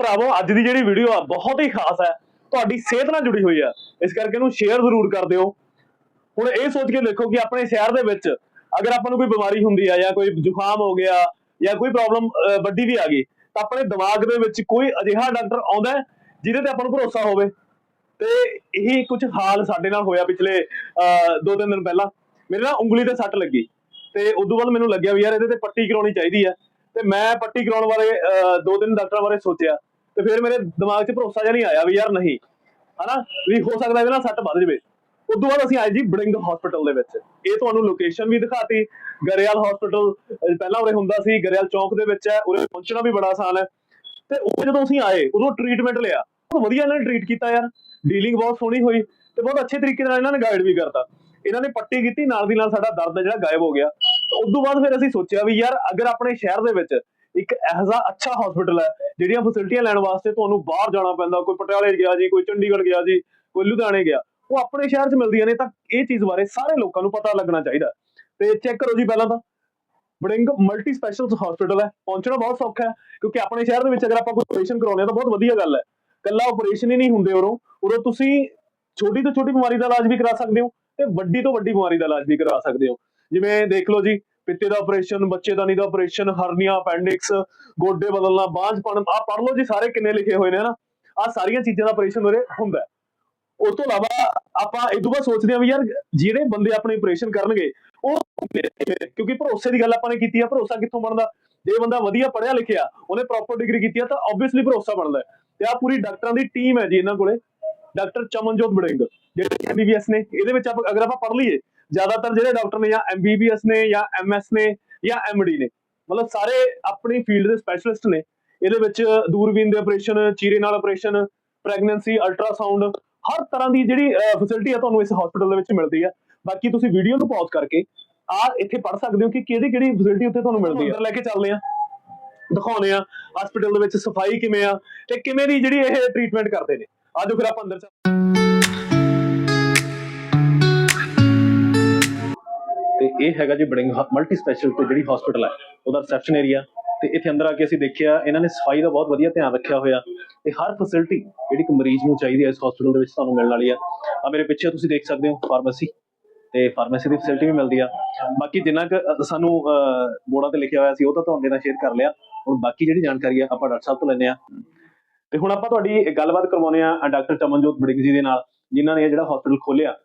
ਭਰਾਵੋ ਅੱਜ ਦੀ ਜਿਹੜੀ ਵੀਡੀਓ ਆ ਬਹੁਤ ਹੀ ਖਾਸ ਹੈ। ਤੁਹਾਡੀ ਸਿਹਤ ਨਾਲ ਜੁੜੀ ਹੋਈ ਆ ਇਸ ਕਰਕੇ ਇਹਨੂੰ ਸ਼ੇਅਰ ਜ਼ਰੂਰ ਕਰ ਦਿਓ। ਹੁਣ ਇਹ ਸੋਚ ਕੇ ਦੇਖੋ ਕਿ ਆਪਣੇ ਸ਼ਹਿਰ ਦੇ ਵਿੱਚ ਅਗਰ ਆਪਾਂ ਨੂੰ ਕੋਈ ਬਿਮਾਰੀ ਹੁੰਦੀ ਆ ਜਾਂ ਕੋਈ ਜ਼ੁਕਾਮ ਹੋ ਗਿਆ ਜਾਂ ਕੋਈ ਪ੍ਰੋਬਲਮ ਵੱਡੀ ਵੀ ਆ ਗਈ ਤਾਂ ਆਪਣੇ ਦਿਮਾਗ ਦੇ ਵਿੱਚ ਕੋਈ ਅਜਿਹਾ ਡਾਕਟਰ ਆਉਂਦਾ ਜਿਹਦੇ ਤੇ ਆਪਾਂ ਨੂੰ ਭਰੋਸਾ ਹੋਵੇ। ਤੇ ਇਹੀ ਕੁਝ ਹਾਲ ਸਾਡੇ ਨਾਲ ਹੋਇਆ ਪਿਛਲੇ ਅਹ, ਦੋ ਤਿੰਨ ਦਿਨ ਪਹਿਲਾਂ। ਮੇਰੇ ਨਾਲ ਉਂਗਲੀ ਤੇ ਸੱਟ ਲੱਗੀ। ਤੇ ਉਦੋਂ ਬਾਅਦ ਮੈਨੂੰ ਲੱਗਿਆ ਵੀ ਯਾਰ ਇਹਦੇ ਤੇ ਪੱਟੀ ਕਰਾਉਣੀ ਚਾਹੀਦੀ ਆ ਤੇ ਮੈਂ ਪੱਟੀ ਕਰਾਉਣ ਬਾਰੇ ਅਹ, ਦੋ ਤਿੰਨ ਡਾਕਟਰਾਂ ਬਾਰੇ ਸੋਚਿਆ। ਤੇ ਫਿਰ ਮੇਰੇ ਦਿਮਾਗ 'ਚ ਭਰੋਸਾ ਜਿਹਾ ਨਹੀਂ ਆਇਆ ਵੀ ਯਾਰ ਨਹੀਂ, ਹਨਾ? ਵੀ ਹੋ ਸਕਦਾ ਇਹਦੇ ਨਾਲ ਸੱਟ ਵੱਧ ਜਾਵੇ। ਉਦੋਂ ਬਾਅਦ ਅਸੀਂ ਆਏ ਜੀ ਬੜਿੰਗ ਹਸਪੀਟਲ ਦੇ ਵਿੱਚ। ਇਹ ਤੁਹਾਨੂੰ ਲੋਕੇਸ਼ਨ ਵੀ ਦਿਖਾਤੀ। ਗਰੇਵਾਲ ਹਸਪੀਟਲ ਪਹਿਲਾਂ ਉਰੇ ਹੁੰਦਾ ਸੀ, ਗਰੇਵਾਲ ਚੌਂਕ ਦੇ ਵਿੱਚ ਹੈ, ਉਰੇ ਪਹੁੰਚਣਾ ਵੀ ਬੜਾ ਆਸਾਨ ਹੈ। ਤੇ ਉਹ ਜਦੋਂ ਅਸੀਂ ਆਏ, ਉਦੋਂ ਟ੍ਰੀਟਮੈਂਟ ਲਿਆ। ਬਹੁਤ ਵਧੀਆ ਇਹਨਾਂ ਨੇ ਟ੍ਰੀਟ ਕੀਤਾ ਯਾਰ। ਡੀਲਿੰਗ ਬਹੁਤ ਸੋਹਣੀ ਹੋਈ ਤੇ ਬਹੁਤ ਅੱਛੇ ਤਰੀਕੇ ਨਾਲ ਇਹਨਾਂ ਨੇ ਗਾਈਡ ਵੀ ਕਰਤਾ। ਇਹਨਾਂ ਨੇ ਪੱਟੀ ਕੀਤੀ, ਨਾਲ ਦੀ ਨਾਲ ਸਾਡਾ ਦਰਦ ਜਿਹੜਾ ਗਾਇਬ ਹੋ ਗਿਆ। ਤੇ ਉਸ ਬਾਅਦ ਫਿਰ ਅਸੀਂ ਸੋਚਿਆ ਵੀ ਯਾਰ, ਅਗਰ ਆਪਣੇ ਸ਼ਹਿਰ ਦੇ ਵਿੱਚ ਇੱਕ ਇਹੋ ਅੱਛਾ ਹਸਪੀਟਲ ਹੈ, ਜਿਹੜੀਆਂ ਫੈਸਿਲਿਟੀਆਂ ਲੈਣ ਵਾਸਤੇ ਤੁਹਾਨੂੰ ਬਾਹਰ ਜਾਣਾ ਪੈਂਦਾ, ਕੋਈ ਪਟਿਆਲੇ ਗਿਆ ਜੀ, ਕੋਈ ਚੰਡੀਗੜ੍ਹ ਗਿਆ ਜੀ, ਕੋਈ ਲੁਧਿਆਣੇ ਗਿਆ, ਉਹ ਆਪਣੇ ਸ਼ਹਿਰ 'ਚ ਮਿਲਦੀਆਂ ਨੇ ਤਾਂ ਇਹ ਚੀਜ਼ ਬਾਰੇ ਸਾਰੇ ਲੋਕਾਂ ਨੂੰ ਪਤਾ ਲੱਗਣਾ ਚਾਹੀਦਾ ਤੇ ਚੈੱਕ ਕਰੋ ਜੀ ਪਹਿਲਾਂ ਤਾਂ, ਬੜਿੰਗ ਮਲਟੀ ਸਪੈਸ਼ਲਸ ਹਸਪੀਟਲ ਹੈ, ਪਹੁੰਚਣਾ ਬਹੁਤ ਸੌਖਾ ਹੈ, ਕਿਉਂਕਿ ਆਪਣੇ ਸ਼ਹਿਰ ਦੇ ਵਿੱਚ ਅਗਰ ਆਪਾਂ ਕੋਈ ਆਪਰੇਸ਼ਨ ਕਰਾਉਣੇ ਆ ਤਾਂ ਬਹੁਤ ਵਧੀਆ ਗੱਲ ਹੈ। ਕੱਲਾ ਆਪਰੇਸ਼ਨ ਹੀ ਨਹੀਂ ਹੁੰਦੇ ਉਰੋਂ ਉਰੋਂ ਤੁਸੀਂ ਛੋਟੀ ਤੋਂ ਛੋਟੀ ਬਿਮਾਰੀ ਦਾ ਇਲਾਜ ਵੀ ਕਰਾ ਸਕਦੇ ਹੋ ਤੇ ਵੱਡੀ ਤੋਂ ਵੱਡੀ ਬਿਮਾਰੀ ਦਾ ਇਲਾਜ ਵੀ ਕਰਾ ਸਕਦੇ ਹੋ। ਜਿਵੇਂ ਦੇਖ ਲਓ ਜੀ ਪਿੱਤੇ ਦਾ ਆਪਰੇਸ਼ਨ ਬੱਚੇਦਾਨੀ ਦਾ ਆਪਰੇਸ਼ਨ ਹਰਨੀਆ ਅਪੈਂਡਿਕਸ ਗੋਡੇ ਬਦਲਣਾ, ਬਾਂਝ ਪਣ ਆ ਪੜ ਲਓ ਜੀ, ਸਾਰੇ ਕਿੰਨੇ ਲਿਖੇ ਹੋਏ ਨੇ ਹਨਾ? ਆ ਸਾਰੀਆਂ ਚੀਜ਼ਾਂ ਦਾ ਆਪਰੇਸ਼ਨ ਉਰੇ ਹੁੰਦਾ ਉਸ ਤੋਂ ਇਲਾਵਾ ਆਪਾਂ ਇਹ ਤੋਂ ਬਾਅਦ ਸੋਚਦੇ ਹਾਂ ਵੀ ਯਾਰ, ਜਿਹੜੇ ਬੰਦੇ ਆਪਣੇ ਆਪਰੇਸ਼ਨ ਕਰਨਗੇ, ਉਹ ਕਿਉਂਕਿ ਭਰੋਸੇ ਦੀ ਗੱਲ ਆਪਾਂ ਨੇ ਕੀਤੀ ਆ, ਭਰੋਸਾ ਕਿੱਥੋਂ ਬਣਦਾ? ਜੇ ਬੰਦਾ ਵਧੀਆ ਪੜਿਆ ਲਿਖਿਆ, ਉਹਨੇ ਪ੍ਰੋਪਰ ਡਿਗਰੀ ਕੀਤੀ ਆ, ਤਾਂ ਆਬਵੀਅਸਲੀ ਭਰੋਸਾ ਬਣਦਾ ਤੇ ਆ ਪੂਰੀ ਡਾਕਟਰਾਂ ਦੀ ਟੀਮ ਹੈ ਜੀ ਇਹਨਾਂ ਕੋਲੇ। ਡਾਕਟਰ ਚਮਨਜੋਤ ਬੜਿੰਗ ਜਿਹੜੇ ਐਮਬੀਬੀਐਸ ਨੇ, ਇਹਦੇ ਵਿੱਚ ਅਗਰ ਆਪਾਂ ਪੜ੍ਹ ਲਈਏ ਜ਼ਿਆਦਾਤਰ ਜਿਹੜੇ ਡਾਕਟਰ ਨੇ ਜਾਂ ਐਮਬੀਬੀਐਸ ਨੇ ਜਾਂ ਐਮਐਸ ਨੇ ਜਾਂ ਐਮਡੀ ਨੇ ਮਤਲਬ ਸਾਰੇ ਆਪਣੀ ਫੀਲਡ ਦੇ ਸਪੈਸ਼ਲਿਸਟ ਨੇ। ਇਹਦੇ ਵਿੱਚ ਦੂਰਬੀਨ ਦੇ ਆਪਰੇਸ਼ਨ ਚੀਰੇ ਨਾਲ ਆਪਰੇਸ਼ਨ ਪ੍ਰੈਗਨੈਂਸੀ ਅਲਟਰਾਸਾਊਂਡ ਹਰ ਤਰ੍ਹਾਂ ਦੀ ਜਿਹੜੀ ਫੈਸਿਲਿਟੀ ਆ ਤੁਹਾਨੂੰ ਇਸ ਹਸਪੀਟਲ ਦੇ ਵਿੱਚ ਮਿਲਦੀ ਆ। ਬਾਕੀ ਤੁਸੀਂ ਵੀਡੀਓ ਨੂੰ ਪਾਜ਼ ਕਰਕੇ ਆ ਇੱਥੇ ਪੜ੍ਹ ਸਕਦੇ ਹੋ ਕਿ ਕਿਹੜੀ ਕਿਹੜੀ ਫੈਸਿਲਿਟੀ ਉੱਥੇ ਤੁਹਾਨੂੰ ਮਿਲਦੀ ਆ। ਅੰਦਰ ਲੈ ਕੇ ਚੱਲਦੇ ਆ। ਦਿਖਾਉਣੇ ਆ ਹਸਪੀਟਲ ਦੇ ਵਿੱਚ ਸਫ਼ਾਈ ਕਿਵੇਂ ਆ ਤੇ ਕਿਵੇਂ ਦੀ ਜਿਹੜੀ ਇਹ ਟ੍ਰੀਟਮੈਂਟ ਕਰਦੇ ਨੇ। ਆਜੋ ਫਿਰ ਆਪਾਂ ਅੰਦਰ ਚੱਲ ਤੇ ਇਹ ਹੈਗਾ ਜੀ ਬੜਿੰਗ ਮਲਟੀ ਸਪੈਸ਼ਲ ਜਿਹੜੀ ਹਸਪੀਟਲ ਹੈ ਉਹਦਾ ਰਿਸੈਪਸ਼ਨ ਏਰੀਆ ਤੇ ਇੱਥੇ ਅੰਦਰ ਆ ਕੇ ਅਸੀਂ ਦੇਖਿਆ, ਇਹਨਾਂ ਨੇ ਸਫ਼ਾਈ ਦਾ ਬਹੁਤ ਵਧੀਆ ਧਿਆਨ ਰੱਖਿਆ ਹੋਇਆ। ਤੇ ਹਰ ਫੈਸਿਲਿਟੀ ਜਿਹੜੀ ਇੱਕ ਮਰੀਜ਼ ਨੂੰ ਚਾਹੀਦੀ ਹੈ ਇਸ ਹਸਪੀਟਲ ਦੇ ਵਿੱਚ ਤੁਹਾਨੂੰ ਮਿਲਣ ਵਾਲੀ ਆ। ਆ ਮੇਰੇ ਪਿੱਛੇ ਤੁਸੀਂ ਦੇਖ ਸਕਦੇ ਹੋ ਫਾਰਮੇਸੀ ਤੇ ਫਾਰਮੇਸੀ ਦੀ ਫੈਸਿਲਿਟੀ ਵੀ ਮਿਲਦੀ ਆ। ਬਾਕੀ ਜਿੰਨਾ ਕੁ ਸਾਨੂੰ ਬੋਰਡਾਂ ਤੇ ਲਿਖਿਆ ਹੋਇਆ ਸੀ, ਉਹ ਤਾਂ ਤੁਹਾਡੇ ਨਾਲ ਸ਼ੇਅਰ ਕਰ ਲਿਆ। ਹੁਣ ਬਾਕੀ ਜਿਹੜੀ ਜਾਣਕਾਰੀ ਆ, ਆਪਾਂ ਡਾਕਟਰ ਸਾਹਿਬ ਤੋਂ ਲੈਂਦੇ ਆ। ਤੇ ਹੁਣ ਆਪਾਂ ਤੁਹਾਡੀ ਗੱਲਬਾਤ ਕਰਵਾਉਣੇ ਆ ਡਾਕਟਰ ਚਮਨਜੋਤ ਬੜਿੰਗ ਜੀ ਦੇ ਨਾਲ, ਜਿਨ੍ਹਾਂ ਨੇ ਇਹ ਜਿਹੜਾ ਹਸਪੀਟਲ ਖੋਲਿਆ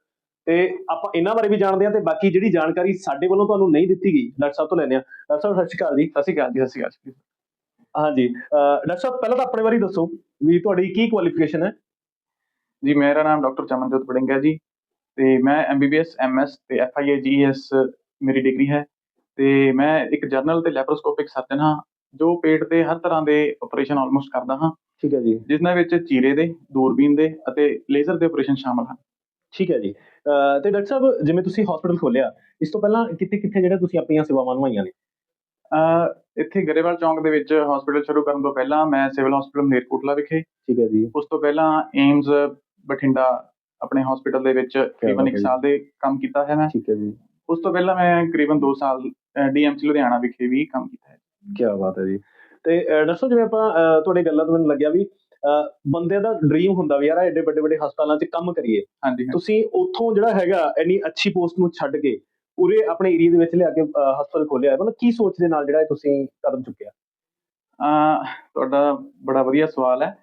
ਤੇ ਆਪਾਂ ਇਹਨਾਂ ਬਾਰੇ ਵੀ ਜਾਣਦੇ ਆ ਤੇ ਬਾਕੀ ਜਿਹੜੀ ਜਾਣਕਾਰੀ ਸਾਡੇ ਵੱਲੋਂ ਤੁਹਾਨੂੰ ਨਹੀਂ ਦਿੱਤੀ ਗਈ ਡਾਕਟਰ ਸਾਹਿਬ ਤੋਂ ਲੈਂਦੇ ਆ ਡਾਕਟਰ ਸਾਹਿਬ ਸਤਿ ਸ਼੍ਰੀ ਅਕਾਲ ਜੀ। ਸਤਿ ਸ਼੍ਰੀ ਅਕਾਲ ਜੀ ਸਤਿ ਸ਼੍ਰੀ ਅਕਾਲ। ਹਾਂਜੀ ਡਾਕਟਰ ਸਾਹਿਬ ਪਹਿਲਾਂ ਤਾਂ ਆਪਣੇ ਬਾਰੇ ਦੱਸੋ ਵੀ ਤੁਹਾਡੀ ਕੀ ਕੁਆਲੀਫਿਕੇਸ਼ਨ ਹੈ? ਜੀ ਮੇਰਾ ਨਾਮ ਡਾਕਟਰ ਚਮਨਜੋਤ ਬੜਿੰਗ ਹੈ ਜੀ ਤੇ ਮੈਂ ਐਮਬੀਬੀਐਸ ਐਮਐਸ ਤੇ ਐਫਆਈਏ ਜੀਐਸ ਮੇਰੀ ਡਿਗਰੀ ਹੈ ਤੇ ਮੈਂ ਇੱਕ ਜਰਨਲ ਤੇ ਲੈਪਰੋਸਕੋਪਿਕ ਸਰਜਨ ਹਾਂ ਜੋ ਪੇਟ ਦੇ ਹਰ ਤਰ੍ਹਾਂ ਦੇ ਆਪਰੇਸ਼ਨ ਆਲਮੋਸਟ ਕਰਦਾ ਹਾਂ। ਠੀਕ ਹੈ ਜੀ। ਜਿਨ੍ਹਾਂ ਵਿੱਚ ਚੀਰੇ ਦੇ ਦੂਰਬੀਨ ਦੇ ਅਤੇ ਲੇਜ਼ਰ ਦੇ ਆਪਰੇਸ਼ਨ ਸ਼ਾਮਲ ਹਨ। ਠੀਕ ਹੈ ਜੀ। ਤੇ ਡਾਕਟਰ ਸਾਹਿਬ ਜਿਵੇਂ ਤੁਸੀਂ ਹਸਪੀਟਲ ਖੋਲਿਆ ਇਸ ਤੋਂ ਪਹਿਲਾਂ ਕਿੱਥੇ ਕਿੱਥੇ ਜਿਹੜੇ ਤੁਸੀਂ ਆਪਣੀਆਂ ਸੇਵਾਵਾਂ ਨਿਭਾਈਆਂ ਨੇ? ਇੱਥੇ ਗਰੇਵਾਲ ਚੌਂਕ ਦੇ ਵਿੱਚ ਹਸਪੀਟਲ ਸ਼ੁਰੂ ਕਰਨ ਤੋਂ ਪਹਿਲਾਂ ਮੈਂ ਸਿਵਲ ਹਸਪੀਟਲ ਮਲੇਰਕੋਟਲਾ ਵਿਖੇ ਠੀਕ ਹੈ ਜੀ। ਉਸ ਤੋਂ ਪਹਿਲਾਂ ਏਮਜ਼ ਬਠਿੰਡਾ ਆਪਣੇ ਹਸਪੀਟਲ ਦੇ ਵਿੱਚ ਤਕਰੀਬਨ ਬਾਤ ਇੱਕ ਹੈ ਜੀ। ਸਾਲ ਦੇ ਕੰਮ ਕੀਤਾ ਹੈ ਮੈਂ। ਠੀਕ ਹੈ ਜੀ। ਉਸ ਤੋਂ ਪਹਿਲਾਂ ਮੈਂ ਤਕਰੀਬਨ 2 ਸਾਲ ਡੀਐਮਸੀ ਲੁਧਿਆਣਾ ਵਿਖੇ ਵੀ ਕੰਮ ਕੀਤਾ ਹੈ। ਕੀ ਬਾਤ ਹੈ ਜੀ। ਤੇ ਡਾਕਟਰ ਜਿਵੇਂ ਆਪਾਂ ਤੁਹਾਡੇ ਗੱਲਾਂ ਤੋਂ ਮੈਨੂੰ ਲੱਗਿਆ ਵੀ ਬੰਦੇ ਦਾ ਡ੍ਰੀਮ ਹੁੰਦਾ ਵੀ ਯਾਰ ਐਡੇ ਵੱਡੇ ਵੱਡੇ ਹਸਪਤਾਲਾਂ 'ਚ ਕੰਮ ਕਰੀਏ। ਤੁਸੀਂ ਉੱਥੋਂ ਜਿਹੜਾ ਹੈਗਾ ਇੰਨੀ ਅੱਛੀ ਪੋਸਟ ਨੂੰ ਛੱਡ ਕੇ ਉਰੇ ਆਪਣੇ ਏਰੀਆ ਦੇ ਵਿੱਚ ਲਿਆ ਕੇ ਹਸਪਤਾਲ ਖੋਲਿਆ ਮਤਲਬ ਕੀ ਸੋਚ ਦੇ ਨਾਲ ਜਿਹੜਾ ਤੁਸੀਂ ਕਦਮ ਚੁੱਕਿਆ? ਅਹ ਤੁਹਾਡਾ ਬੜਾ ਵਧੀਆ ਸਵਾਲ ਹੈ।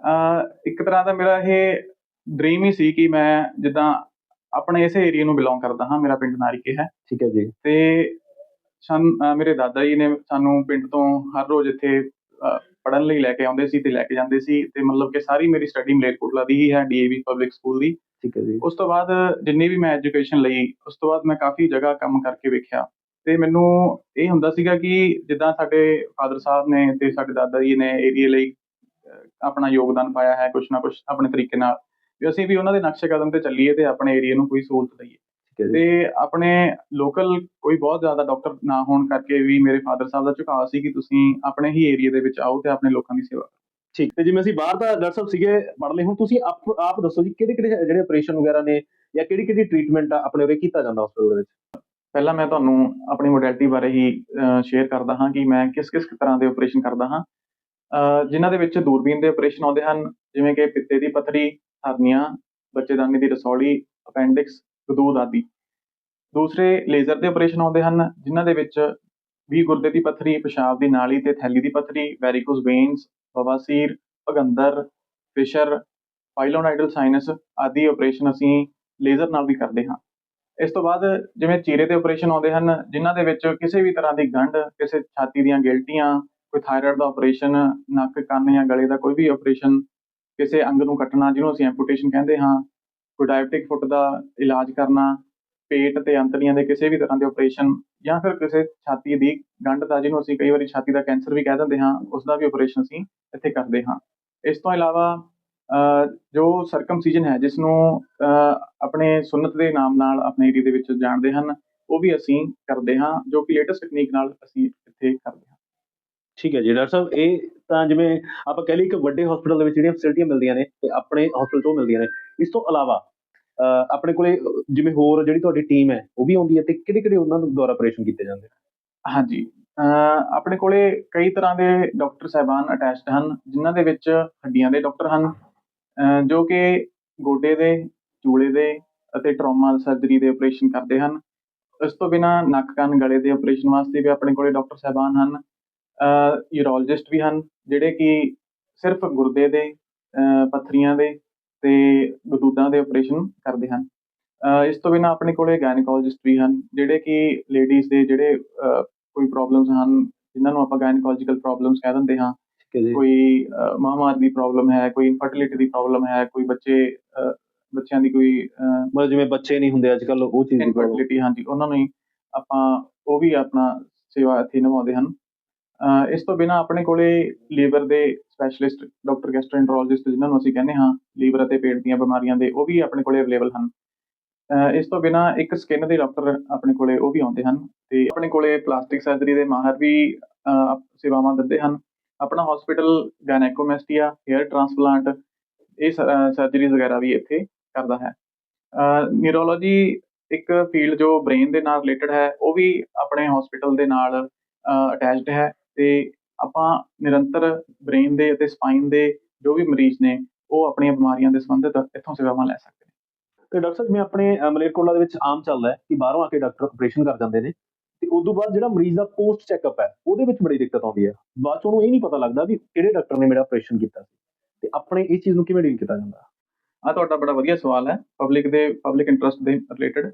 ਅਹ ਇੱਕ ਤਰ੍ਹਾਂ ਦਾ ਮੇਰਾ ਇਹ ਡ੍ਰੀਮ ਹੀ ਸੀ ਕਿ ਮੈਂ ਜਿੱਦਾਂ ਆਪਣੇ ਇਸੇ ਏਰੀਆ ਨੂੰ ਬਿਲੋਂਗ ਕਰਦਾ ਹਾਂ ਮੇਰਾ ਪਿੰਡ ਨਾਰੀਕੇ ਹੈ। ਠੀਕ ਹੈ ਜੀ। ਤੇ ਸਨ ਮੇਰੇ ਦਾਦਾ ਜੀ ਨੇ ਸਾਨੂੰ ਪਿੰਡ ਤੋਂ ਹਰ ਰੋਜ਼ ਇੱਥੇ ਪੜਨ ਲਈ ਲੈ ਕੇ ਆਉਂਦੇ ਸੀ ਤੇ ਲੈ ਕੇ ਜਾਂਦੇ ਸੀ ਤੇ ਮਤਲਬ ਕਿ ਸਾਰੀ ਮੇਰੀ ਸਟੱਡੀ ਮਲੇਰਕੋਟਲਾ ਦੀ ਹੀ ਹੈ ਡੀਏਵੀ ਪਬਲਿਕ ਸਕੂਲ ਦੀ। ਠੀਕ ਹੈ ਜੀ। ਉਸ ਤੋਂ ਬਾਅਦ ਜਿੰਨੀ ਵੀ ਮੈਂ ਐਜੂਕੇਸ਼ਨ ਲਈ ਉਸ ਤੋਂ ਬਾਅਦ ਮੈਂ ਕਾਫੀ ਜਗ੍ਹਾ ਕੰਮ ਕਰਕੇ ਵੇਖਿਆ। ਤੇ ਮੈਨੂੰ ਇਹ ਹੁੰਦਾ ਸੀਗਾ ਕਿ ਜਿੱਦਾਂ ਸਾਡੇ ਫਾਦਰ ਸਾਹਿਬ ਨੇ ਤੇ ਸਾਡੇ ਦਾਦਾ ਜੀ ਨੇ ਏਰੀਆ ਲਈ ਆਪਣਾ ਯੋਗਦਾਨ ਪਾਇਆ ਹੈ ਕੁਛ ਨਾ ਕੁਛ ਆਪਣੇ ਤਰੀਕੇ ਨਾਲ। ਵੀ ਅਸੀਂ ਵੀ ਉਹਨਾਂ ਦੇ ਨਕਸ਼ੇ ਕਦਮ ਤੇ ਚੱਲੀਏ ਤੇ ਆਪਣੇ ਏਰੀਆ ਨੂੰ ਕੋਈ ਸਹੂਲਤ ਦਈਏ। ਤੇ ਆਪਣੇ ਲੋਕਲ ਕੋਈ ਬਹੁਤ ਜ਼ਿਆਦਾ ਡਾਕਟਰ ਨਾ ਹੋਣ ਕਰਕੇ ਵੀ ਮੇਰੇ ਫਾਦਰ ਸਾਹਿਬ ਦਾ ਝੁਕਾਅ ਸੀ ਕਿ ਤੁਸੀਂ ਆਪਣੇ ਹੀ ਏਰੀਆ ਦੇ ਵਿੱਚ ਆਓ ਤੇ ਆਪਣੇ ਲੋਕਾਂ ਦੀ ਸੇਵਾ। ਠੀਕ। ਤੇ ਜਿਵੇਂ ਅਸੀਂ ਬਾਹਰ ਦਾ ਡਾਕਟਰ ਸਾਹਿਬ ਸੀਗੇ ਪੜ ਲਏ ਹੁਣ ਤੁਸੀਂ ਆਪ ਆਪ ਦੱਸੋ ਜੀ ਕਿਹੜੇ ਕਿਹੜੇ ਜਿਹੜੇ ਆਪਰੇਸ਼ਨ ਵਗੈਰਾ ਨੇ ਜਾਂ ਕਿਹੜੀ ਕਿਹੜੀ ਟ੍ਰੀਟਮੈਂਟ ਆ ਆਪਣੇ ਉਰੇ ਕੀਤਾ ਜਾਂਦਾ ਹਸਪਤਾਲ ਦੇ ਵਿੱਚ? ਪਹਿਲਾਂ ਮੈਂ ਤੁਹਾਨੂੰ ਆਪਣੀ ਮੋਡੈਲਿਟੀ ਬਾਰੇ ਹੀ ਸ਼ੇਅਰ ਕਰਦਾ ਹਾਂ ਕਿ ਮੈਂ ਕਿਸ ਕਿਸ ਤਰ੍ਹਾਂ ਦੇ ਆਪਰੇਸ਼ਨ ਕਰਦਾ ਹਾਂ। ਜਿਨ੍ਹਾਂ ਦੇ ਵਿੱਚ ਦੂਰਬੀਨ ਦੇ ਆਪਰੇਸ਼ਨ ਆਉਂਦੇ ਹਨ ਜਿਵੇਂ ਕਿ ਪਿੱਤੇ ਦੀ ਪੱਥਰੀ ਹਰਨੀਆਂ ਬੱਚੇਦਾਨੀ ਦੀ ਰਸੌਲੀ ਅਪੈਂਡਿਕਸ ਗਦੂਦ ਆਦਿ ਦੂਸਰੇ ਲੇਜ਼ਰ ਦੇ ਆਪਰੇਸ਼ਨ ਆਉਂਦੇ ਹਨ, ਜਿਨ੍ਹਾਂ ਦੇ ਵਿੱਚ ਵੀ ਗੁਰਦੇ ਦੀ ਪੱਥਰੀ, ਪਿਸ਼ਾਬ ਦੀ ਨਾਲੀ ਤੇ ਥੈਲੀ ਦੀ ਪੱਥਰੀ ਵੈਰੀਕੋਸ ਵੇਨਸ ਬਵਾਸੀਰ, ਭਗੰਦਰ ਫਿਸ਼ਰ ਪਾਈਲੋਨਾਈਡਲ ਸਾਈਨਸ ਆਦਿ ਆਪਰੇਸ਼ਨ ਅਸੀਂ ਲੇਜ਼ਰ ਨਾਲ ਵੀ ਕਰਦੇ ਹਾਂ। ਇਸ ਤੋਂ ਬਾਅਦ ਜਿਵੇਂ ਚੀਰੇ ਦੇ ਆਪਰੇਸ਼ਨ ਆਉਂਦੇ ਹਨ, ਜਿਨ੍ਹਾਂ ਦੇ ਵਿੱਚ ਕਿਸੇ ਵੀ ਤਰ੍ਹਾਂ ਦੀ ਗੰਢ, ਕਿਸੇ ਛਾਤੀ ਦੀਆਂ ਗਿਲਟੀਆਂ, ਕੋਈ ਥਾਇਰਾਇਡ ਦਾ ਆਪਰੇਸ਼ਨ ਨੱਕ, ਕੰਨ ਜਾਂ ਗਲੇ ਦਾ ਕੋਈ ਵੀ ਆਪਰੇਸ਼ਨ ਕਿਸੇ ਅੰਗ ਨੂੰ ਕੱਟਣਾ, ਜਿਹਨੂੰ ਅਸੀਂ ਐਂਪੂਟੇਸ਼ਨ ਕਹਿੰਦੇ ਹਾਂ ਕੋਈ ਡਾਇਬਟਿਕ ਫੁੱਟ ਦਾ ਇਲਾਜ ਕਰਨਾ ਪੇਟ ਤੇ ਅੰਤੜੀਆਂ ਦੇ ਕਿਸੇ ਵੀ ਤਰ੍ਹਾਂ ਦੇ ਆਪਰੇਸ਼ਨ ਜਾਂ ਫਿਰ ਕਿਸੇ ਛਾਤੀ ਦੀ ਗੰਢ ਦਾ ਜਿਹਨੂੰ ਅਸੀਂ ਕਈ ਵਾਰੀ ਛਾਤੀ ਦਾ ਕੈਂਸਰ ਵੀ ਕਹਿ ਦਿੰਦੇ ਹਾਂ ਉਸ ਦਾ ਵੀ ਆਪਰੇਸ਼ਨ ਅਸੀਂ ਇੱਥੇ ਕਰਦੇ ਹਾਂ। ਇਸ ਤੋਂ ਇਲਾਵਾ ਅਹ, ਜੋ ਸਰਕਮਸੀਜਨ ਹੈ ਜਿਸ ਨੂੰ ਆਪਣੇ ਸੁੰਨਤ ਦੇ ਨਾਮ ਨਾਲ ਆਪਣੇ ਏਰੀਆ ਦੇ ਵਿੱਚ ਜਾਣਦੇ ਹਨ ਉਹ ਵੀ ਅਸੀਂ ਕਰਦੇ ਹਾਂ ਜੋ ਕਿ ਲੇਟੈਸਟ ਟੈਕਨੀਕ ਨਾਲ ਅਸੀਂ ਇੱਥੇ ਕਰਦੇ ਹਾਂ। ਠੀਕ ਹੈ ਜੀ ਡਾਕਟਰ ਸਾਹਿਬ ਇਹ ਤਾਂ ਜਿਵੇਂ ਆਪਾਂ ਕਹਿ ਲਈ ਇੱਕ ਵੱਡੇ ਹਸਪੀਟਲ ਦੇ ਵਿੱਚ ਜਿਹੜੀਆਂ ਫੈਸਿਲਿਟੀਆਂ ਮਿਲਦੀਆਂ ਨੇ ਤੇ ਆਪਣੇ ਹਸਪੀਟਲ ਤੋਂ ਮਿਲਦੀਆਂ ਨੇ ਇਸ ਤੋਂ ਇਲਾਵਾ ਆਪਣੇ ਕੋਲੇ, ਜਿਵੇਂ ਹੋਰ ਜਿਹੜੀ ਤੁਹਾਡੀ ਟੀਮ ਹੈ, ਉਹ ਵੀ ਆਉਂਦੀ ਹੈ ਤੇ ਕਿਹੜੇ ਕਿਹੜੇ ਉਹਨਾਂ ਦੇ ਦੁਆਰਾ ਆਪਰੇਸ਼ਨ ਕੀਤੇ ਜਾਂਦੇ ਨੇ? ਹਾਂਜੀ ਆਪਣੇ ਕੋਲੇ ਕਈ ਤਰ੍ਹਾਂ ਦੇ ਡਾਕਟਰ ਸਾਹਿਬਾਨ ਅਟੈਚਡ ਹਨ, ਜਿਨ੍ਹਾਂ ਦੇ ਵਿੱਚ ਹੱਡੀਆਂ ਦੇ ਡਾਕਟਰ ਹਨ ਜੋ ਕਿ ਗੋਡੇ ਦੇ, ਚੂਲੇ ਦੇ ਅਤੇ ਟਰੋਮਾ ਸਰਜਰੀ ਦੇ ਆਪਰੇਸ਼ਨ ਕਰਦੇ ਹਨ। ਇਸ ਤੋਂ ਬਿਨਾ ਨੱਕ, ਕੰਨ, ਗਲੇ ਦੇ ਆਪਰੇਸ਼ਨ ਵਾਸਤੇ ਵੀ ਆਪਣੇ ਕੋਲੇ ਡਾਕਟਰ ਸਾਹਿਬਾਨ ਹਨ ਯੂਰੋਲੋਜਿਸਟ ਵੀ ਹਨ, ਜਿਹੜੇ ਕਿ ਸਿਰਫ ਗੁਰਦੇ ਦੇ ਪੱਥਰੀਆਂ ਦੇ ਤੇ ਗਦੂਦਾਂ ਦੇ ਆਪਰੇਸ਼ਨ ਕਰਦੇ ਹਨ। ਇਸ ਤੋਂ ਬਿਨਾ ਆਪਣੇ ਕੋਲੇ ਗਾਇਨਕੋਲੋਜਿਸਟ ਵੀ ਹਨ ਜਿਹੜੇ ਕਿ ਲੇਡੀਜ਼ ਦੇ ਜਿਹੜੇ ਕੋਈ ਪ੍ਰੋਬਲਮਸ ਹਨ ਜਿਨ੍ਹਾਂ ਨੂੰ ਆਪਾਂ ਗਾਇਨਕੋਲੋਜੀਕਲ ਪ੍ਰੋਬਲਮਸ ਕਹਿ ਦਿੰਦੇ ਹਾਂ। ਕੋਈ ਅਹ, ਮਹਾਮਾਰੀ ਦੀ ਪ੍ਰੋਬਲਮ ਹੈ ਕੋਈ ਇਨਫਰਟੀਲਿਟੀ ਦੀ ਪ੍ਰੋਬਲਮ ਹੈ ਕੋਈ ਬੱਚੇ ਬੱਚਿਆਂ ਦੀ ਕੋਈ ਮਤਲਬ ਜਿਵੇਂ ਬੱਚੇ ਨਹੀਂ ਹੁੰਦੇ ਅੱਜ ਕੱਲ ਉਹ ਚੀਜ਼ ਦੀ। ਇਨਫਰਟੀਲਿਟੀ ਹਾਂਜੀ ਉਹਨਾਂ ਨੂੰ ਆਪਾਂ ਉਹ ਵੀ ਆਪਣਾ ਸੇਵਾ ਇੱਥੇ ਨਿਭਾਉਂਦੇ ਹਨ। ਇਸ ਤੋਂ ਬਿਨਾ ਆਪਣੇ ਕੋਲੇ ਲੀਵਰ ਦੇ ਸਪੈਸ਼ਲਿਸਟ, ਡਾਕਟਰ ਗੈਸਟ੍ਰੋਐਂਟਰੋਲੋਜਿਸਟ ਜਿਨ੍ਹਾਂ ਨੂੰ ਅਸੀਂ ਕਹਿੰਦੇ ਹਾਂ, ਲੀਵਰ ਅਤੇ ਪੇਟ ਦੀਆਂ ਬਿਮਾਰੀਆਂ ਦੇ, ਉਹ ਵੀ ਆਪਣੇ ਕੋਲੇ ਅਵੇਲੇਬਲ ਹਨ। ਇਸ ਤੋਂ ਬਿਨਾ ਇੱਕ ਸਕਿਨ ਦੇ ਡਾਕਟਰ ਆਪਣੇ ਕੋਲੇ, ਉਹ ਵੀ ਆਉਂਦੇ ਹਨ ਤੇ ਆਪਣੇ ਕੋਲੇ ਪਲਾਸਟਿਕ ਸਰਜਰੀ ਦੇ ਮਾਹਰ ਵੀ ਸੇਵਾਵਾਂ ਦਿੰਦੇ ਹਨ। ਆਪਣਾ ਹਸਪੀਟਲ ਗਾਇਨੈਕੋਮੈਸਟੀਆ ਹੇਅਰ ਟ੍ਰਾਂਸਪਲਾਂਟ ਇਹ ਸਰਜਰੀਜ਼ ਵਗੈਰਾ ਵੀ ਇੱਥੇ ਕਰਦਾ ਹੈ। ਨਿਊਰੋਲੋਜੀ ਇੱਕ ਫੀਲਡ ਜੋ ਬ੍ਰੇਨ ਦੇ ਨਾਲ ਰਿਲੇਟਡ ਹੈ, ਉਹ ਵੀ ਆਪਣੇ ਹਸਪੀਟਲ ਦੇ ਨਾਲ ਅਟੈਚਡ ਹੈ। ਤੇ ਆਪਾਂ ਨਿਰੰਤਰ ਬ੍ਰੇਨ ਦੇ ਅਤੇ ਸਪਾਈਨ ਦੇ ਜੋ ਵੀ ਮਰੀਜ਼ ਨੇ ਉਹ ਆਪਣੀਆਂ ਬਿਮਾਰੀਆਂ ਦੇ ਸੰਬੰਧਿਤ ਇੱਥੋਂ ਸੇਵਾਵਾਂ ਲੈ ਸਕਦੇ ਨੇ। ਤੇ ਡਾਕਟਰ ਸਾਹਿਬ ਮੈਂ ਆਪਣੇ ਮਲੇਰਕੋਟਲਾ ਦੇ ਵਿੱਚ ਆਮ ਚੱਲਦਾ ਹੈ ਕਿ ਬਾਹਰੋਂ ਆ ਕੇ ਡਾਕਟਰ ਆਪਰੇਸ਼ਨ ਕਰ ਜਾਂਦੇ ਨੇ ਤੇ ਉਸ ਤੋਂ ਬਾਅਦ ਜਿਹੜਾ ਮਰੀਜ਼ ਦਾ ਪੋਸਟ ਚੈੱਕਅਪ ਹੈ ਉਹਦੇ ਵਿੱਚ ਬੜੀ ਦਿੱਕਤ ਆਉਂਦੀ ਹੈ। ਬਾਅਦ ਚ ਉਹਨੂੰ ਇਹ ਨਹੀਂ ਪਤਾ ਲੱਗਦਾ ਵੀ ਕਿਹੜੇ ਡਾਕਟਰ ਨੇ ਮੇਰਾ ਆਪਰੇਸ਼ਨ ਕੀਤਾ ਸੀ। ਤੇ ਆਪਣੇ ਇਸ ਚੀਜ਼ ਨੂੰ ਕਿਵੇਂ ਡੀਲ ਕੀਤਾ ਜਾਂਦਾ? ਆ ਤੁਹਾਡਾ ਬੜਾ ਵਧੀਆ ਸਵਾਲ ਹੈ ਪਬਲਿਕ ਦੇ ਪਬਲਿਕ ਇੰਟਰਸਟ ਦੇ ਰਿਲੇਟਡ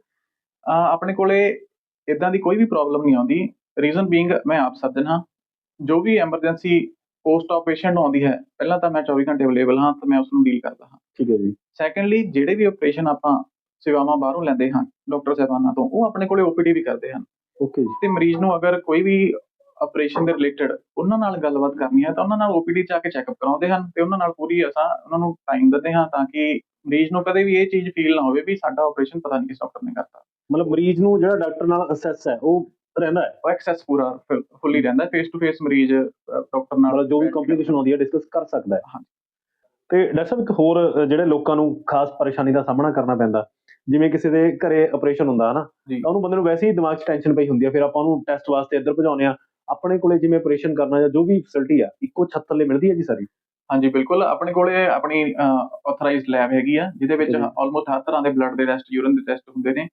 ਆਪਣੇ ਕੋਲੇ ਇਦਾਂ ਦੀ ਕੋਈ ਵੀ ਪ੍ਰੋਬਲਮ ਨਹੀਂ ਆਉਂਦੀ। ਰੀਜ਼ਨ ਬੀਇੰਗ ਮੈਂ ਆਪ ਸਰਜਨ ਹਾਂ ਜੋ ਵੀ ਐਮਰਜੈਂਸੀ ਪੋਸਟ ਆਪ ਪੇਸ਼ੈਂਟ ਆਉਂਦੀ ਹੈ ਪਹਿਲਾਂ ਤਾਂ ਮੈਂ 24 ਘੰਟੇ ਅਵੇਲੇਬਲ ਹਾਂ ਤਾਂ ਮੈਂ ਉਸ ਨੂੰ ਡੀਲ ਕਰਦਾ ਹਾਂ। ਠੀਕ ਹੈ ਜੀ। ਸੈਕੰਡਲੀ ਜਿਹੜੇ ਵੀ ਆਪਰੇਸ਼ਨ ਆਪਾਂ ਸੇਵਾਵਾਂ ਬਾਹਰੋਂ ਲੈਂਦੇ ਹਾਂ ਡਾਕਟਰ ਸਾਹਿਬਾਨਾਂ ਤੋਂ ਉਹ ਆਪਣੇ ਕੋਲੇ ਓਪੀਡੀ ਵੀ ਕਰਦੇ ਹਨ। ਓਕੇ ਜੀ। ਤੇ ਮਰੀਜ਼ ਨੂੰ ਅਗਰ ਕੋਈ ਵੀ ਆਪਰੇਸ਼ਨ ਦੇ ਰਿਲੇਟਡ ਉਹਨਾਂ ਨਾਲ ਗੱਲਬਾਤ ਕਰਨੀ ਹੈ ਤਾਂ ਉਹਨਾਂ ਨਾਲ ਓਪੀਡੀ ਚ ਆ ਕੇ ਚੈੱਕਅਪ ਕਰਾਉਂਦੇ ਹਨ ਤੇ ਉਹਨਾਂ ਨਾਲ ਪੂਰੀ ਅਸਾਂ ਉਹਨਾਂ ਨੂੰ ਟਾਈਮ ਦਿੰਦੇ ਹਾਂ ਤਾਂ ਕਿ ਮਰੀਜ਼ ਨੂੰ ਕਦੇ ਵੀ ਇਹ ਚੀਜ਼ ਫੀਲ ਨਾ ਹੋਵੇ ਵੀ ਸਾਡਾ ਆਪਰੇਸ਼ਨ ਪਤਾ ਨਹੀਂ ਕਿਸ ਡਾਕਟਰ ਨੇ ਕਰਤਾ। ਮਤਲਬ ਮਰੀਜ਼ ਨੂੰ ਜਿਹੜਾ ਡਾਕਟਰ ਨਾਲ ਅਸੈਸ ਹੈ ਉਹ ਰਹਿੰਦਾ ਹੈ ਉਹ ਐਕਸੈਸ ਪੂਰਾ ਫੁੱਲੀ ਰਹਿੰਦਾ ਫੇਸ ਟੂ ਫੇਸ ਮਰੀਜ਼ ਡਾਕਟਰ ਨਾਲ ਜੋ ਵੀ ਕੰਪਲਿਕੇਸ਼ਨ ਆਉਂਦੀ ਹੈ ਡਿਸਕਸ ਕਰ ਸਕਦਾ ਹੈ ਹਾਂ। ਤੇ ਡਾਕਟਰ ਸਾਹਿਬ ਇੱਕ ਹੋਰ ਜਿਹੜੇ ਲੋਕਾਂ ਨੂੰ ਖਾਸ ਪਰੇਸ਼ਾਨੀ ਦਾ ਸਾਹਮਣਾ ਕਰਨਾ ਪੈਂਦਾ ਜਿਵੇਂ ਕਿਸੇ ਦੇ ਘਰੇ ਆਪਰੇਸ਼ਨ ਹੁੰਦਾ ਹਨਾ। ਤਾਂ ਉਹਨੂੰ ਬੰਦੇ ਨੂੰ ਵੈਸੇ ਹੀ ਦਿਮਾਗ 'ਚ ਟੈਨਸ਼ਨ ਪਈ ਹੁੰਦੀ ਆ ਫਿਰ ਆਪਾਂ ਉਹਨੂੰ ਟੈਸਟ ਵਾਸਤੇ ਇੱਧਰ ਭਜਾਉਂਦੇ ਆ ਆਪਣੇ ਕੋਲੇ ਜਿਵੇਂ ਆਪਰੇਸ਼ਨ ਕਰਨਾ ਜਾਂ ਜੋ ਵੀ ਫੈਸਿਲਿਟੀ ਆ ਇੱਕੋ ਛੱਤ ਥੱਲੇ ਮਿਲਦੀ ਹੈ ਜੀ ਸਾਰੀ ਹਾਂਜੀ ਬਿਲਕੁਲ ਆਪਣੇ ਕੋਲੇ ਆਪਣੀ ਆਥੋਰਾਈਜ਼ਡ ਲੈਬ ਹੈਗੀ ਆ ਜਿਹਦੇ ਵਿੱਚ। ਆਲਮੋਸਟ ਹਰ ਤਰ੍ਹਾਂ ਦੇ ਬਲੱਡ ਦੇ ਟੈਸਟ ਯੂਰਿਨ ਦੇ ਟੈਸਟ ਹੁੰਦੇ ਨੇ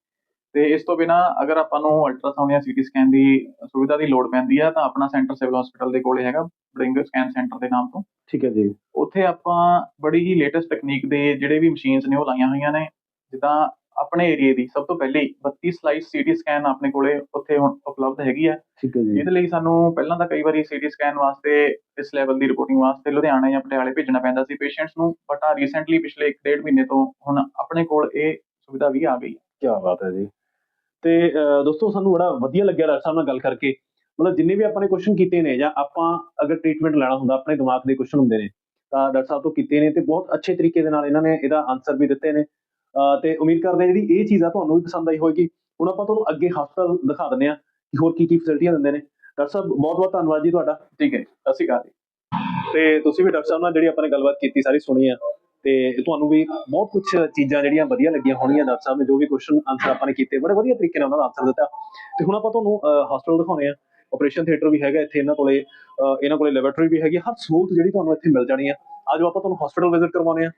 ਤੇ ਇਸ ਤੋਂ ਬਿਨਾ ਅਗਰ ਆਪਾਂ ਨੂੰ ਅਲਟਰਾਸਾਊਂਡ ਜਾਂ ਸੀਟੀ ਸਕੈਨ ਦੀ ਸੁਵਿਧਾ ਦੀ ਲੋੜ ਪੈਂਦੀ ਆ ਤਾਂ ਆਪਣਾ ਸੈਂਟਰ ਸਿਵਲ ਹਸਪੀਟਲ ਦੇ ਕੋਲੇ ਹੈਗਾ ਬ੍ਰਿੰਗ ਸਕੈਨ ਸੈਂਟਰ ਦੇ ਨਾਮ ਤੋਂ। ਠੀਕ ਹੈ ਜੀ। ਉੱਥੇ ਆਪਾਂ ਬੜੀ ਹੀ ਲੇਟੈਸਟ ਟੈਕਨੀਕ ਦੇ ਜਿਹੜੇ ਵੀ ਮਸ਼ੀਨਸ ਨੇ ਉਹ ਲਾਈਆਂ ਹੋਈਆਂ ਨੇ। ਜਿੱਦਾਂ ਆਪਣੇ ਏਰੀਆ ਦੀ ਸਭ ਤੋਂ ਪਹਿਲੀ 32 ਸਲਾਈਸ ਸੀਟੀ ਸਕੈਨ ਆਪਣੇ ਕੋਲੇ ਉੱਥੇ ਹੁਣ ਉਪਲਬਧ ਹੈਗੀ ਹੈ। ਠੀਕ ਹੈ ਜੀ। ਇਹਦੇ ਲਈ ਸਾਨੂੰ ਪਹਿਲਾਂ ਤਾਂ ਕਈ ਵਾਰੀ ਸੀਟੀ ਸਕੈਨ ਵਾਸਤੇ ਇਸ ਲੈਵਲ ਦੀ ਰਿਪੋਰਟਿੰਗ ਵਾਸਤੇ ਲੁਧਿਆਣਾ ਜਾਂ ਪਟਿਆਲੇ ਭੇਜਣਾ ਪੈਂਦਾ ਸੀ ਪੇਸ਼ੈਂਟਸ ਨੂੰ ਬਟ ਆ ਰੀਸੈਂਟਲੀ ਪਿਛਲੇ 1.5 ਮਹੀਨੇ ਤੋਂ ਹੁਣ ਆਪਣੇ ਕੋਲ ਇਹ ਸੁਵਿਧਾ ਵੀ ਆ ਗਈ। ਹੈ ਕੀ ਬਾਤ ਹੈ ਜੀ। ਤੇ ਦੋਸਤੋ ਸਾਨੂੰ ਬੜਾ ਵਧੀਆ ਲੱਗਿਆ ਡਾਕਟਰ ਸਾਹਿਬ ਨਾਲ ਗੱਲ ਕਰਕੇ। ਮਤਲਬ ਜਿੰਨੇ ਵੀ ਆਪਾਂ ਨੇ ਕੁਐਸਚਨ ਕੀਤੇ ਨੇ ਜਾਂ ਆਪਾਂ ਅਗਰ ਟ੍ਰੀਟਮੈਂਟ ਲੈਣਾ ਹੁੰਦਾ ਆਪਣੇ ਦਿਮਾਗ ਦੇ ਕੁਐਸਚਨ ਹੁੰਦੇ ਨੇ ਤਾਂ ਡਾਕਟਰ ਸਾਹਿਬ ਤੋਂ ਕੀਤੇ ਨੇ ਤੇ ਬਹੁਤ ਅੱਛੇ ਤਰੀਕੇ ਦੇ ਨਾਲ ਇਹਨਾਂ ਨੇ ਇਹਦਾ ਆਨਸਰ ਵੀ ਦਿੱਤੇ ਨੇ। ਤੇ ਉਮੀਦ ਕਰਦੇ ਹਾਂ ਜਿਹੜੀ ਇਹ ਚੀਜ਼ ਆ ਤੁਹਾਨੂੰ ਵੀ ਪਸੰਦ ਆਈ ਹੋਵੇਗੀ ਹੁਣ ਆਪਾਂ ਤੁਹਾਨੂੰ ਅੱਗੇ ਹਸਪਤਾਲ ਦਿਖਾ ਦਿੰਦੇ ਆ ਕਿ ਹੋਰ ਕੀ ਕੀ ਫੈਸਿਲਿਟੀਆਂ ਦਿੰਦੇ ਨੇ। ਡਾਕਟਰ ਸਾਹਿਬ ਬਹੁਤ ਬਹੁਤ ਧੰਨਵਾਦ ਜੀ ਤੁਹਾਡਾ। ਠੀਕ ਹੈ। ਸਤਿ ਸ਼੍ਰੀ ਅਕਾਲ ਜੀ। ਤੇ ਤੁਸੀਂ ਵੀ ਡਾਕਟਰ ਸਾਹਿਬ ਨਾਲ ਜਿਹੜੀ ਆਪਾਂ ਨੇ ਗੱਲਬਾਤ ਕੀਤੀ ਸਾਰੀ ਸੁਣੀ ਆ। ਤੇ ਤੁਹਾਨੂੰ ਵੀ ਬਹੁਤ ਕੁਝ ਚੀਜ਼ਾਂ ਜਿਹੜੀਆਂ ਵਧੀਆ ਲੱਗੀਆਂ ਹੋਣਗੀਆਂ ਡਾਕਟਰ ਸਾਹਿਬ ਨੇ, ਜੋ ਵੀ ਕੁਐਸਚਨ ਆਨਸਰ ਆਪਾਂ ਨੇ ਕੀਤੇ, ਬੜੇ ਵਧੀਆ ਤਰੀਕੇ ਨਾਲ ਉਹਨਾਂ ਦਾ ਆਨਸਰ ਦਿੱਤਾ। ਤੇ ਹੁਣ ਆਪਾਂ ਤੁਹਾਨੂੰ ਹਸਪਤਾਲ ਦਿਖਾਉਣੇ ਆ ਆਪਰੇਸ਼ਨ ਥੀਏਟਰ ਵੀ ਹੈਗਾ ਇੱਥੇ, ਇਹਨਾਂ ਕੋਲੇ ਇਹਨਾਂ ਕੋਲੇ ਲੈਬੋਰੇਟਰੀ ਵੀ ਹੈਗੀ ਹਰ ਸਹੂਲਤ ਜਿਹੜੀ ਤੁਹਾਨੂੰ ਇੱਥੇ ਮਿਲ ਜਾਣੀ ਆ। ਆਜੋ ਆਪਾਂ ਤੁਹਾਨੂੰ ਹਸਪੀਟਲ ਵਿਜ਼ਿਟ ਕਰਵਾਉਣੇ ਆ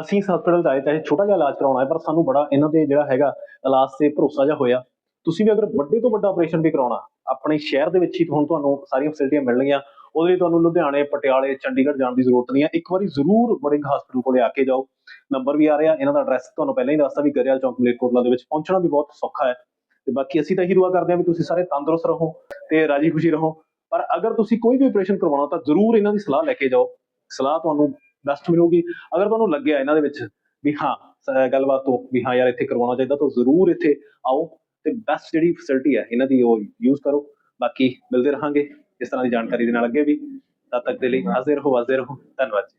ਅਸੀਂ ਇਸ ਹਸਪੀਟਲ 'ਚ ਆਏ ਤਾਂ ਇਹ ਛੋਟਾ ਜਿਹਾ ਇਲਾਜ ਕਰਾਉਣਾ ਹੈ, ਪਰ ਸਾਨੂੰ ਬੜਾ ਇਹਨਾਂ ਤੇ ਜਿਹੜਾ ਹੈਗਾ ਇਲਾਜ ਤੇ ਭਰੋਸਾ ਜਿਹਾ ਹੋਇਆ। ਤੁਸੀਂ ਵੀ ਅਗਰ ਵੱਡੇ ਤੋਂ ਵੱਡਾ ਆਪਰੇਸ਼ਨ ਵੀ ਕਰਾਉਣਾ, ਆਪਣੇ ਸ਼ਹਿਰ ਦੇ ਵਿੱਚ ਹੀ ਹੁਣ ਤੁਹਾਨੂੰ ਸਾਰੀਆਂ ਫੈਸਿਲਿਟੀਆਂ ਮਿਲਣਗੀਆਂ। ਉਹਦੇ ਲਈ ਤੁਹਾਨੂੰ ਲੁਧਿਆਣੇ, ਪਟਿਆਲੇ, ਚੰਡੀਗੜ੍ਹ ਜਾਣ ਦੀ ਜ਼ਰੂਰਤ ਨਹੀਂ ਹੈ। ਇੱਕ ਵਾਰੀ ਜ਼ਰੂਰ ਬੜਿੰਗ ਹਸਪੀਟਲ ਕੋਲੇ ਆ ਕੇ ਜਾਓ। ਨੰਬਰ ਵੀ ਆ ਰਿਹਾ, ਇਹਨਾਂ ਦਾ ਐਡਰੈਸ ਤੁਹਾਨੂੰ ਪਹਿਲਾਂ ਹੀ ਦੱਸਤਾ ਵੀ ਗਰੇਵਾਲ ਚੌਂਕ ਮਲੇਰਕੋਟਲਾ ਦੇ ਵਿੱਚ ਪਹੁੰਚਣਾ ਵੀ ਬਹੁਤ ਸੌਖਾ ਹੈ। ਤੇ ਬਾਕੀ ਅਸੀਂ ਤਾਂ ਇਹੀ ਦੁਆ ਕਰਦੇ ਹਾਂ ਵੀ ਤੁਸੀਂ ਸਾਰੇ ਤੰਦਰੁਸਤ ਰਹੋ ਤੇ ਰਾਜੀ ਖੁਸ਼ੀ ਰਹੋ। ਪਰ ਅਗਰ ਤੁਸੀਂ ਕੋਈ ਵੀ ਆਪਰੇਸ਼ਨ ਕਰਵਾਉਣਾ ਤਾਂ ਜ਼ਰੂਰ ਇਹਨਾਂ ਦੀ ਸਲਾਹ ਲੈ ਕੇ ਜਾਓ। ਸਲਾਹ ਤੁਹਾਨੂੰ ਬੈਸਟ ਮਿਲੂਗੀ ਅਗਰ ਤੁਹਾਨੂੰ ਲੱਗਿਆ ਇਹਨਾਂ ਦੇ ਵਿੱਚ ਵੀ ਹਾਂ ਗੱਲਬਾਤ ਤੋਂ ਵੀ ਹਾਂ ਯਾਰ ਇੱਥੇ ਕਰਵਾਉਣਾ ਚਾਹੀਦਾ, ਤਾਂ ਜ਼ਰੂਰ ਇੱਥੇ ਆਓ ਤੇ ਬੈਸਟ ਜਿਹੜੀ ਫੈਸਿਲਿਟੀ ਹੈ ਇਹਨਾਂ ਦੀ ਉਹ ਯੂਜ਼ ਕਰੋ। ਬਾਕੀ ਮਿਲਦੇ ਰਹਾਂਗੇ ਇਸ ਤਰ੍ਹਾਂ ਦੀ ਜਾਣਕਾਰੀ ਦੇ ਨਾਲ ਅੱਗੇ ਵੀ। ਤਦ ਤੱਕ ਦੇ ਲਈ ਹਾਜ਼ਰ ਰਹੋ ਹਾਜ਼ਰ ਰਹੋ। ਧੰਨਵਾਦ ਜੀ।